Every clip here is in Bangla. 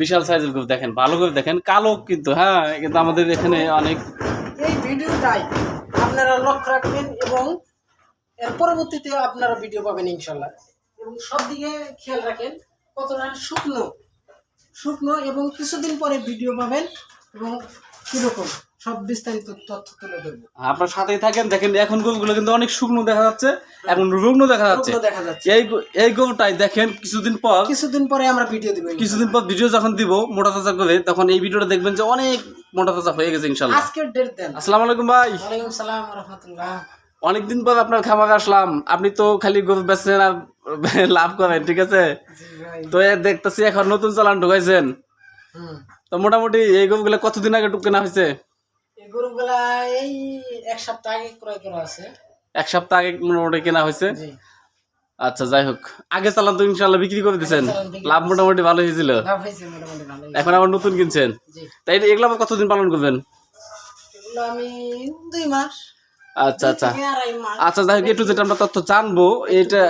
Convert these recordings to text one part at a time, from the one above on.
বিশাল। সাইজের গরু দেখেন ভালো করে দেখেন কালো কিন্তু হ্যাঁ কিন্তু আমাদের এখানে অনেক এই ভিডিওটাই আপনারা লক্ষ্য রাখবেন এবং এর পরবর্তীতে আপনারা ভিডিও পাবেন ইনশাল্লাহ। এবং সব দিকে খেয়াল রাখেন কতটা শুকনো। শুকনো এবং কিছুদিন পরে ভিডিও পাবেন এবং কীরকম। সব বিস্তারিত তথ্য তুলে ধরবো। আপনার সাথেই থাকেন দেখেন এখন গরুগুলো কিন্তু অনেক শুকনো দেখা যাচ্ছে এখন রুগ্ন দেখা যাচ্ছে। দেখা যাচ্ছে। এই এই গরুটাই দেখেন কিছুদিন পর কিছুদিন পরে আমরা ভিডিও দিব কিছুদিন পর ভিডিও যখন দিব মোটা তাজা করে তখন এই ভিডিওটা দেখবেন যে অনেক মোটা তাজা হয়ে গেছে ইনশাল্লাহ আজকের ডেট দেন। আসসালামু আলাইকুম ভাই। ওয়ালাইকুম সালাম রহমতুল্লাহ অনেকদিন পর আপনার খামারে আসলাম আপনি তো খালি গরু বেচছেন আর লাভ করেন ঠিক আছে? তো দেখতেছি এখন নতুন চালান ঢুকাইছেন। তো মোটামুটি এই গরুগুলো কতদিন আগে টুক কেনা হয়েছে? এই গরুগুলা এই এক সপ্তাহ আগে ক্রয় করা আছে। এক সপ্তাহ আগে মোটামুটি কেনা হয়েছে? জি। আচ্ছা যাই হোক। আগে চালান তো ইনশাল্লাহ বিক্রি করে দিয়েছেন। লাভ মোটামুটি ভালো হয়েছিল। লাভ হয়েছে মোটামুটি ভালোই। এখন আবার নতুন কিনছেন? জি। তাই এগুলো আবার কতদিন পালন করবেন? এগুলো আমি দুই মাস। আচ্ছা আচ্ছা। আচ্ছা যাই হোক একটু যেটা আমরা তথ্য জানব এটা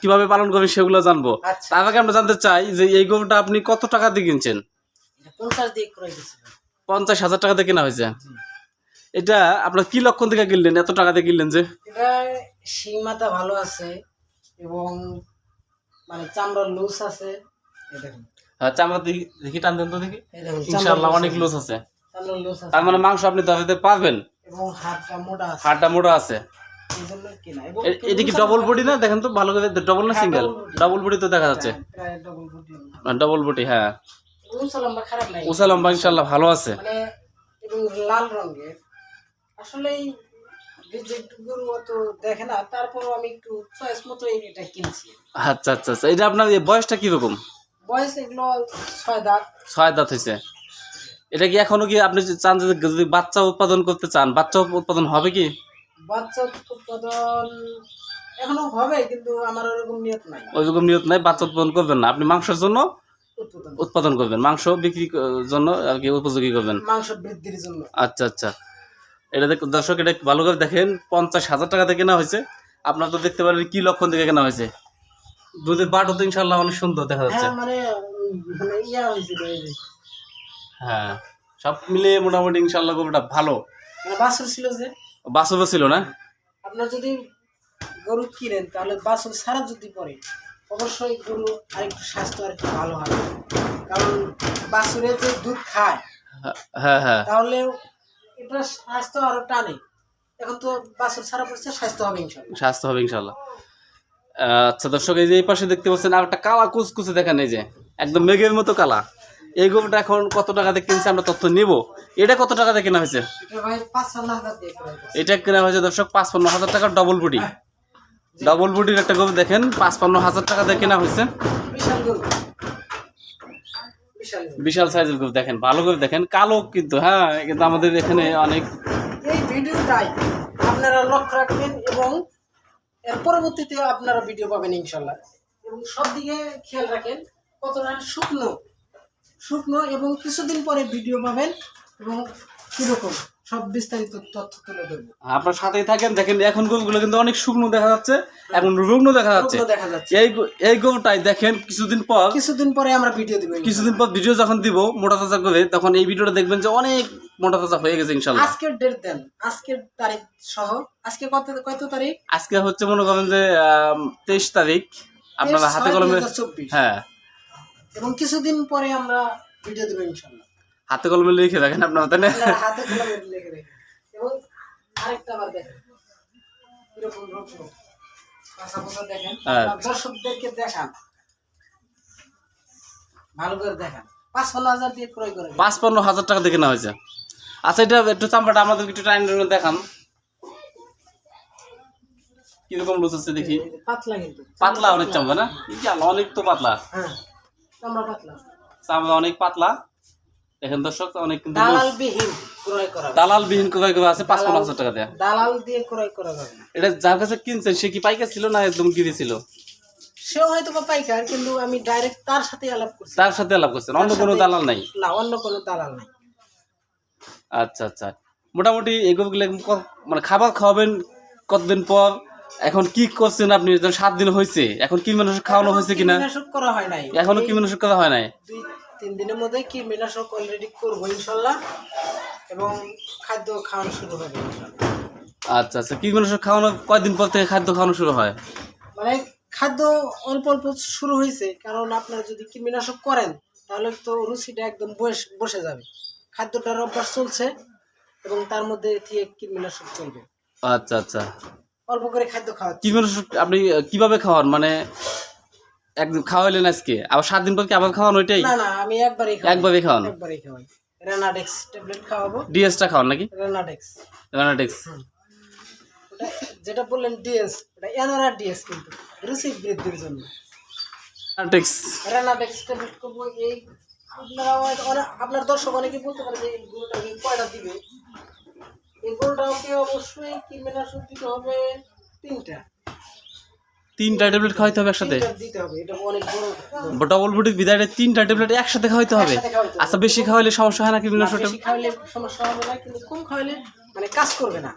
কীভাবে পালন করবে সেগুলো জানব। আচ্ছা। তার আগে আমরা জানতে চাই যে এই গরুটা আপনি কত টাকা দিয়ে কিনছেন? পঞ্চাশ হাজার টাকা দিয়ে কেনা হয়েছে। এটা আপনার কি লক্ষণ থেকে কিনলেন? এত টাকা দিয়ে কিনলেন যে? এটা শিং মাথা ভালো আছে এবং মানে চামড়ার লুজ আছে। এই দেখুন। আচ্ছা আমরা দেখি টান দেন তো দেখি। ইনশাল্লাহ অনেক লুজ আছে। চামড়ার লুজ আছে। তার মানে মাংস আপনি দাঁড়াতে পারবেন এবং হাড়টা মোটা আছে। হাড়টা মোটা আছে। এটা কি ডবল বডি না? দেখেন তো ভালো করে ডবল না হ্যাঁ, সিঙ্গেল। ডবল বডি তো দেখা যাচ্ছে। ডবল বডি হ্যাঁ উঁচা লম্বা খারাপ নাই। উষা লম্বা ইনশাল্লাহ ভালো আছে। মানে এবং লাল রঙের। আসলে গরু অত দেখে না তারপরও আমি একটু চয়েস মতো এটা কিনছি। আচ্ছা আচ্ছা আচ্ছা এটা আপনার বয়সটা কীরকম? বয়স এগুলো ছয় দাঁত। ছয় দাঁত হয়েছে। এটা কি এখনও কি আপনি চান যে যদি বাচ্চা উৎপাদন করতে চান বাচ্চা উৎপাদন হবে কি? বাচ্চা উৎপাদন এখনও হবে কিন্তু আমার ওরকম নিয়ত নাই। ওইরকম নিয়ত নাই বাচ্চা উৎপাদন করবেন না। আপনি মাংসের জন্য উৎপাদন। উৎপাদন করবেন মাংস বিক্রির জন্য আর কি উপযোগী করবেন। মাংস বৃদ্ধির জন্য। আচ্ছা আচ্ছা। এটা দেখ দর্শক এটা ভালো করে দেখেন পঞ্চাশ হাজার টাকা দিয়ে কেনা হয়েছে। আপনার তো দেখতে পারেন কি লক্ষণ থেকে কেনা হয়েছে। দুধের বাটও তো ইনশাল্লাহ অনেক সুন্দর দেখা যাচ্ছে। হ্যাঁ মানে মানে হ্যাঁ সব মিলিয়ে মোটামুটি ইনশাল্লাহ গরুটা ভালো। মানে ছিল যে। ছিল না? আপনার যদি গরু কিনেন তাহলে বাছুর সারা যদি পরে অবশ্যই গরু আরেকটু স্বাস্থ্য আর একটু ভালো হবে। কারণ বাছুরে যে দুধ খায় হ্যাঁ হ্যাঁ। তাহলে এটা স্বাস্থ্য আরও টানে। এখন তো বাছুর সারা পড়ছে স্বাস্থ্য হবে ইনশাল্লাহ। স্বাস্থ্য হবে ইনশাল্লাহ। আচ্ছা দর্শক এই যে এই পাশে দেখতে পাচ্ছেন আর একটা কালা কুচকুচে দেখেন এই যে একদম মেঘের মতো কালা। এই গরুটা এখন কত টাকাতে কিনছে আমরা তথ্য নিব। এটা কত টাকাতে কেনা হয়েছে? এটা দিয়ে কেনা হয়েছে দর্শক পাঁচপান্ন হাজার টাকার ডবল বডি ডবল বডির একটা গরু দেখেন পাঁচপান্ন হাজার টাকা দিয়ে কেনা হয়েছে। বিশাল সাইজের গরু দেখেন ভালো করে দেখেন। কালো কিন্তু হ্যাঁ কিন্তু আমাদের এখানে অনেক এই ভিডিওটাই আপনারা লক্ষ্য রাখবেন এবং এর পরবর্তীতে আপনারা ভিডিও পাবেন ইনশাল্লাহ। এবং সব দিকে খেয়াল রাখেন কতটা শুকনো। শুকনো এবং কিছুদিন পরে ভিডিও পাবেন এবং কীরকম। সব বিস্তারিত তথ্য তুলে ধরবো। আপনার সাথেই থাকেন দেখেন এখন গরুগুলো কিন্তু অনেক শুকনো দেখা যাচ্ছে এখন রুগ্ন দেখা যাচ্ছে। দেখা যাচ্ছে। এই এই গরুটাই দেখেন কিছুদিন পর কিছুদিন পরে আমরা ভিডিও দিব কিছুদিন পর ভিডিও যখন দিব মোটা তাজা করে তখন এই ভিডিওটা দেখবেন যে অনেক মোটা তাজা হয়ে গেছে ইনশাল্লাহ আজকের ডেট দেন আজকের তারিখ সহ আজকে কত কত তারিখ? আজকে হচ্ছে মনে করেন যে তেইশ তারিখ। আপনারা হাতে কলমে হ্যাঁ। এবং কিছুদিন পরে আমরা ভিডিও দেবো ইনশাল্লাহ হাতে কলমে লিখে রাখেন আপনারা তাই না? হাতে কলমে লিখে রেখে এবং আরেকটা আবার দেখেন। এরকম রকম। পাশা পাশা দেখেন হ্যাঁ। আপনার দর্শকদেরকে দেখান। ভালো করে দেখান। হাজার দিয়ে ক্রয় করে পাঁচপান্ন হাজার টাকা হয়েছে। আচ্ছা এটা একটু চামড়াটা আমাদের একটু টাইম দেখান। কীরকম আছে দেখি? পাতলা কিন্তু। পাতলা অনেক চামড়া না? অনেক তো পাতলা। হ্যাঁ চামড়া পাতলা। চামড়া অনেক পাতলা। দেখেন দর্শক অনেক কিন্তু দালাল বিহীন ক্রয় করা হবে। দালাল বিহীন ক্রয় করে আছে পাঁচপান্ন হাজার টাকা দেয়া। দালাল দিয়ে ক্রয় করা যাবে না। এটা যার কাছে কিনছেন সে কি পাইকার ছিল না একদম গিরি ছিল? সেও হয়তো বা পাইকার কিন্তু আমি ডাইরেক্ট তার সাথে আলাপ করছি। তার সাথে লাভ করছেন অন্য কোনো দালাল নাই? না অন্য কোনো দালাল নাই। আচ্ছা আচ্ছা। মোটামুটি এগুলো মানে খাবার খাওয়াবেন কতদিন পর? এখন কি করছেন আপনি? সাত দিন হয়েছে এখন কি মানুষ খাওয়ানো হয়েছে কিনা? করা হয় নাই। এখনও কি মানুষ করা হয় নাই? তিন দিনের মধ্যে কীটনাশক অলরেডি করব ইনশাল্লাহ এবং খাদ্য খাওয়ানো শুরু হবে। আচ্ছা আচ্ছা কীটনাশক খাওয়ানো কয়দিন পর থেকে খাদ্য খাওয়ানো শুরু হয়? মানে খাদ্য অল্প অল্প শুরু হয়েছে কারণ আপনারা যদি কীটনাশক করেন তাহলে তো রুচিটা একদম বসে বসে যাবে। খাদ্যটার অভ্যাস চলছে এবং তার মধ্যে থেকে কীটনাশক চলবে। আচ্ছা আচ্ছা। অল্প করে খাদ্য খাওয়া কীটনাশক আপনি কীভাবে খাওয়ান? মানে একদিন খাওয়াইলেন আজকে? আবার সাত দিন পর কি আবার খাওয়ান ওইটাই? না না আমি একবারই খাওয়াই। একবারই খাওয়ান? একবারই খাওয়াই। রেনাডেক্স ট্যাবলেট খাওয়াবো। ডিএসটা খাওয়ান নাকি? রেনাডেক্স রেনাডেক্স যেটা বললেন ডিএস ওটা এনআরআর ডিএস কিন্তু রুচি বৃদ্ধির জন্য। রেনাটেক্স রেনাডেক্স ট্যাবলেট করব এই আপনারা আপনার দর্শক অনেকে বলতে পারে যে এই গরুটাকে কয়টা দিবে? এই গরুটাকে অবশ্যই কীটনাশক দিতে হবে? তিনটা। তিনটা ট্যাবলেট খাওয়াইতে হবে একসাথে? ডবল বডির বিদায় তিনটা ট্যাবলেট একসাথে খাওয়াইতে হবে। আচ্ছা বেশি খাওয়াইলে সমস্যা হয় না বেশি খাওয়ালে সমস্যা হবে না কিন্তু কম খাওয়ালে মানে কাজ করবে না।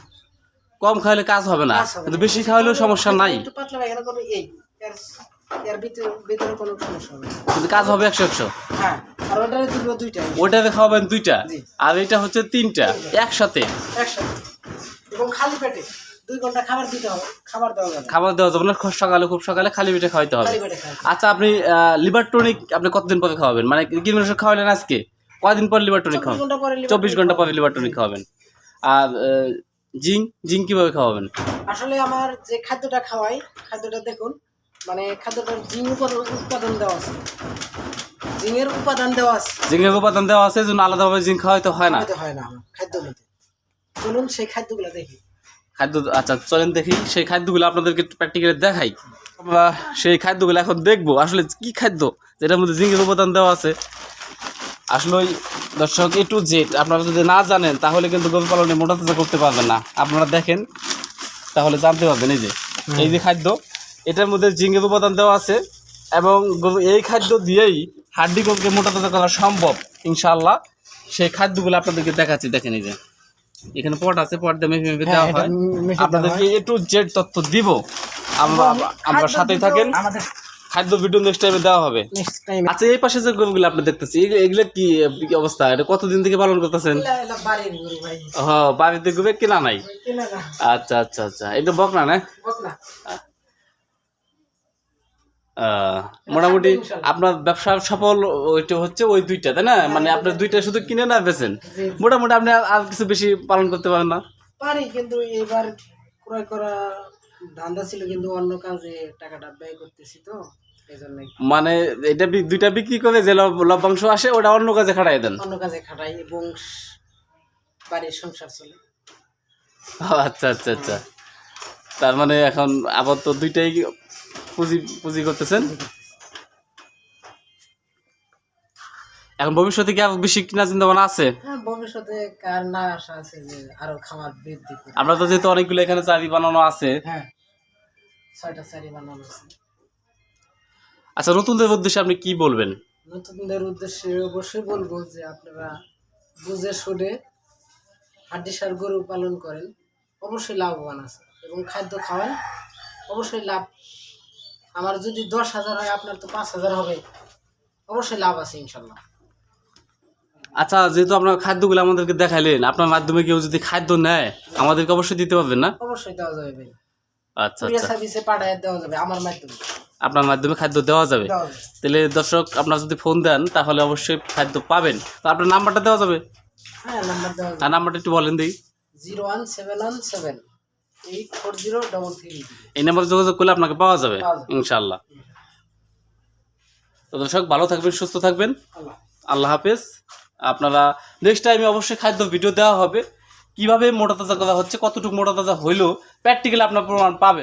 কম খাওয়াইলে কাজ হবে না কিন্তু বেশি খাওয়াইলেও সমস্যা নাই। একটু পাতলা পায়খানা করবে এই এর এর ভিতরে ভিতরে কোনো সমস্যা হবে কিন্তু কাজ হবে একশো একশো। হ্যাঁ আর ওটারে দিব দুইটা। খাওয়াবেন দুইটা আর এটা হচ্ছে তিনটা একসাথে। একসাথে। এবং খালি পেটে। দুই ঘণ্টা খাবার দিতে হবে খাবার দেওয়া যাবে খাবার দেওয়া যাবে না খুব সকালে খুব সকালে খালি পেটে খাওয়াইতে হবে। খালি পেটে খাবে আচ্ছা আপনি লিভার টনিক আপনি কতদিন পরে খাওয়াবেন? মানে কীটনাশক খাওয়ালেন আজকে? কয়দিন পর লিভার টনিক খাওয়াবেন? ঘণ্টা পরে liver চব্বিশ ঘণ্টা পরে লিভার টনিক খাওয়াবেন। আর জিঙ্ক জিঙ্ক কীভাবে খাওয়াবেন? আসলে আমার যে খাদ্যটা খাওয়াই খাদ্যটা দেখুন মানে খাদ্যটার উৎপাদন দেওয়া আছে। উপাদান দেওয়া আছে। জিঙ্কের উপাদান দেওয়া আছে আলাদাভাবে জিঙ্ক খাওয়াইতে হয় না। হয় না আমার খাদ্য মধ্যে চলুন সেই খাদ্যগুলো দেখি। খাদ্য আচ্ছা চলেন দেখি সেই খাদ্যগুলো আপনাদেরকে প্র্যাকটিক্যালি দেখাই। আমরা সেই খাদ্যগুলো এখন দেখব। আসলে কি খাদ্য? যেটার মধ্যে জিঙ্কের উপাদান দেওয়া আছে। আসলে ওই দর্শক এ টু জেড আপনারা যদি না জানেন তাহলে কিন্তু গরু পালনে মোটা তাজা করতে পারবেন না। আপনারা দেখেন তাহলে জানতে পারবেন এই যে এই যে খাদ্য এটার মধ্যে জিঙ্কের উপাদান দেওয়া আছে এবং এই খাদ্য দিয়েই হাড্ডি গরুকে মোটা তাজা করা সম্ভব ইনশাআল্লাহ। সেই খাদ্যগুলো আপনাদেরকে দেখাচ্ছি দেখেন এই যে। এখানে পট আছে পট দিয়ে মেপে মেপে দেওয়া হ্যাঁ, হয়। আপনাদের দেওয়া আপনাদেরকে এ টু জেড তথ্য দিব। আমরা আমরা সাথেই থাকেন। আমাদের খাদ্য ভিডিও নেক্সট টাইমে দেওয়া হবে। নেক্সট টাইম আচ্ছা এই পাশে যে গরুগুলো আপনি দেখতেছি এগুলো- কি কি অবস্থা? এটা কতদিন থেকে পালন করতেছেন? হ্যাঁ হ বাড়িতে গুবে কিনা নাই? কেনা না। আচ্ছা আচ্ছা আচ্ছা। এটা বকনা না? মোটামুটি আপনার ব্যবসা সফল ওইটা হচ্ছে ওই দুইটা তাই না? মানে আপনার দুইটা শুধু কিনে না বেছেন মোটামুটি আপনি আর- কিছু বেশি পালন করতে পারেন না? পারি কিন্তু এবার ক্রয় করা ধান্দা ছিল কিন্তু অন্য কাজে টাকাটা ব্যয় করতেছি তো মানে এটা দুইটা বিক্রি করে যে লভ্যাংশ আসে ওটা অন্য কাজে খাটাই দেন? অন্য কাজে খাটাই এবং বাড়ির সংসার চলে। আচ্ছা আচ্ছা আচ্ছা। তার মানে এখন আবার তো দুইটাই পুঁজি পুঁজি করতেছেন? এখন ভবিষ্যতে কি আর বেশি কিনা চিন্তা ভাবনা আছে? হ্যাঁ ভবিষ্যতে কার না আশা আছে যে আরও খামার বৃদ্ধি করবে। আমরা তো যেহেতু অনেকগুলো এখানে চারি বানানো আছে। হ্যাঁ ছয়টা চারি বানানো আছে। আচ্ছা নতুনদের উদ্দেশ্যে আপনি কি বলবেন? নতুনদের উদ্দেশ্যে অবশ্যই বলব যে আপনারা বুঝে শুনে হাড্ডি সার গরু পালন করেন। অবশ্যই লাভবান আছে এবং খাদ্য খাওয়ান। অবশ্যই লাভ আমার যদি দশ হাজার হয় আপনার তো পাঁচ হাজার হবে। অবশ্যই লাভ আছে ইনশাল্লাহ। আচ্ছা যেহেতু আপনার খাদ্যগুলো আমাদেরকে দেখাইলেন আপনার মাধ্যমে কেউ যদি খাদ্য নেয় আমাদেরকে অবশ্যই দিতে পারবেন না? অবশ্যই দেওয়া যাবে ভাই। আচ্ছা আচ্ছা। সার্ভিসে পাঠায় দেওয়া যাবে আমার মাধ্যমে। আপনার মাধ্যমে খাদ্য দেওয়া যাবে। তাহলে দর্শক আপনার যদি ফোন দেন তাহলে অবশ্যই খাদ্য পাবেন। তো আপনার নাম্বারটা দেওয়া যাবে? হ্যাঁ নাম্বার দেওয়া যাবে। নাম্বারটা একটু বলেন দিই zero one seven one seven. এই নাম্বারে যোগাযোগ করলে আপনাকে পাওয়া যাবে ইনশাল্লাহ তো দর্শক ভালো থাকবেন সুস্থ থাকবেন। আল্লাহ হাফেজ। আপনারা নেক্সট টাইমে অবশ্যই খাদ্য ভিডিও দেওয়া হবে। কীভাবে মোটা তাজা করা হচ্ছে কতটুকু মোটা তাজা হইল প্র্যাকটিক্যালি আপনার প্রমাণ পাবেন